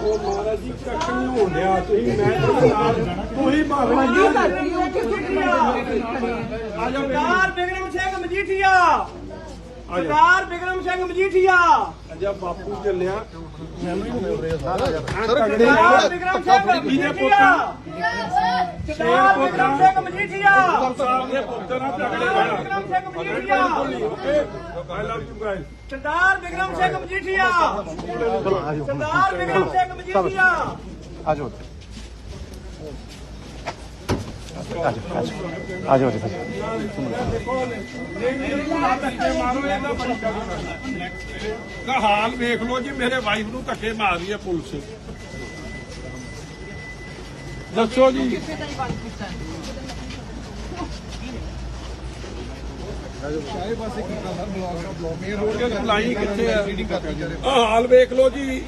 ਉਹ ਮਹਾਰਾਜ ਜੀ ਕੱਖ ਨਹੀਂ ਹੋਣ ਡਿਆ ਤੁਸੀਂ ਮੈਂ ਤੁਹਾਡੇ ਨਾਲ ਤੁਸੀਂ ਭਾਵੇਂ ਆ ਜਾ ਸਰਦਾਰ ਬਿਕਰਮ ਸਿੰਘ ਮਜੀਠੀਆ ਸਰਦਾਰ ਬਿਕਰਮ ਸਿੰਘ ਮਜੀਠੀਆ ਅਜਾ ਬਾਪੂ ਚੱਲਿਆ ਸਰਦਾਰ ਬਿਕਰਮ ਸਿੰਘ ਮਜੀਠੀਆ ਸਰਦਾਰ ਬਿਕਰਮ ਸਿੰਘ ਮਜੀਠੀਆ ਸਾਹਿਬ ਦੇ ਪੁੱਤਰ ਆ ਤਗੜੇ Bikram Singh Majithia okay I love you guys Sardar Bikram Singh Majithia Sardar Bikram Singh Majithia ਆਜੋ ਆਜੋ ਆਜੋ ਆਜੋ ਮਾਰੋ ਇਹਦਾ ਬੜੀ ਗੱਲ ਦਾ ਹਾਲ ਵੇਖ ਲਓ ਜੀ ਮੇਰੇ ਵਾਈਫ ਨੂੰ ਧੱਕੇ ਮਾਰ ਰਹੀ ਹੈ ਪੁਲਿਸ। ਦੱਸੋ ਜੀ। ਲਾਈ ਕਿੱਥੇ ਆ ਆਹ ਹਾਲ ਵੇਖ ਲਓ ਜੀ।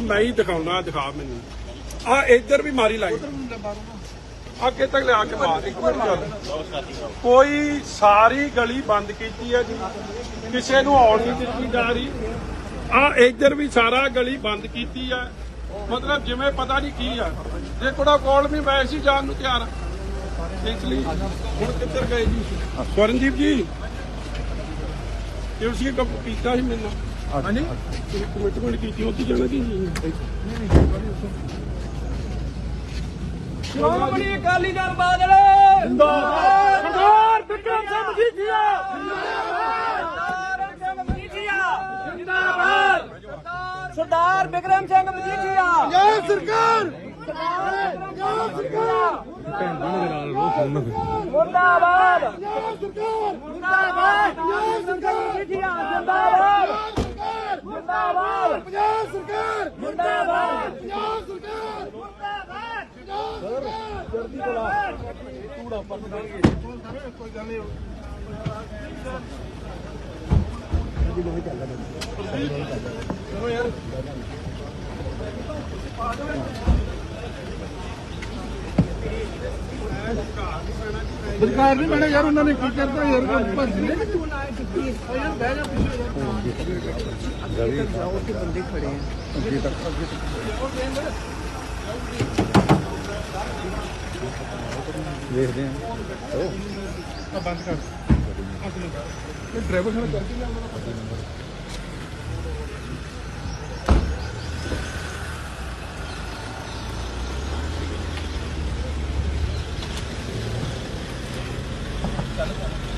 ਮੈਂ ਹੀ ਦਿਖਾਉਣਾ ਦਿਖਾ ਮੈਨੂੰ। ਆ ਇੱਧਰ ਵੀ ਮਾਰੀ ਲਾਈ। ਅੱਗੇ ਤੱਕ ਲਿਆ ਕੇ ਮਾਰ। ਇੱਕ ਮਿੰਟ ਚੱਲ। ਕੋਈ ਸਾਰੀ ਗਲੀ ਬੰਦ ਕੀਤੀ ਹੈ ਜੀ। ਕਿਸੇ ਨੂੰ ਆਉਣ ਨਹੀਂ ਦਿੱਤੀ ਜਾ ਰਹੀ। ਆ ਇੱਧਰ ਵੀ ਸਾਰਾ ਗਲੀ ਬੰਦ ਕੀਤੀ ਹੈ। ਮਤਲਬ ਜਿਵੇਂ ਪਤਾ ਨਹੀਂ ਕੀ ਆ। ਜੇ ਕੋੜਾ ਕੋਲ ਵੀ ਮੈਂ ਸੀ ਜਾਣ ਨੂੰ ਤਿਆਰ ਇਸ ਲਈ। ਹੁਣ ਕਿੱਧਰ ਗਏ ਜੀ? ਸਵਰਨਦੀਪ ਜੀ। ਤੁਸੀਂ ਕੰਮ ਕੀਤਾ ਸੀ ਮੈਨੂੰ? ਹਾਂਜੀ? ਕਮਿਟਮੈਂਟ ਕੀਤੀ ਉੱਥੇ ਜਾਣਾ ਕੀ ਸੀ? ਸ਼੍ਰੋਮਣੀ ਅਕਾਲੀ ਦਲ ਬਾਦਲ ਜਿੰਦਾਬਾਦ ਸਰਦਾਰ ਬਿਕਰਮ ਸਿੰਘ ਮਜੀਠੀਆ ਜਿੰਦਾਬਾਦ ਸਿੰਘ ਮਜੀਠੀਆ ਜਿੰਦਾਬਾਦ ਸਰਦਾਰ ਬਿਕਰਮ ਸਿੰਘ ਮਜੀਠੀਆ। ਜੈ ਸਰਕਾਰ। ਜੈ ਸਰਕਾਰ। ਮੁਰਦਾਬਾਦ। ਜੈ ਸਰਕਾਰ। ਮੁਰਦਾਬਾਦ। ਜੈ ਸਰਕਾਰ। ਮਜੀਠੀਆ ਜਿੰਦਾਬਾਦ। ਮੁਰਦਾਬਾਦ। ਜੈ ਸਰਕਾਰ। ਮੁਰਦਾਬਾਦ। ਜੈ ਸਰਕਾਰ। ਮੁਰਦਾਬਾਦ। ਸਰਕਾਰ। ਨਹੀਂ ਮੈਨੇ ਯਾਰ ਉਹਨਾਂ ਨੇ ਕੀ ਕਰਤਾ ਯਾਰ ਭੱਜ ਲੈ ਯਾਰ ਬਹਿ ਜਾ ਪਿੱਛੇ ਵੇਖਦੇ ਆ ਆ ਬੰਦ ਕਰ। ਇਹ ਡਰਾਈਵਰ ਸਾਨੂੰ ਕਰਕੇ चालत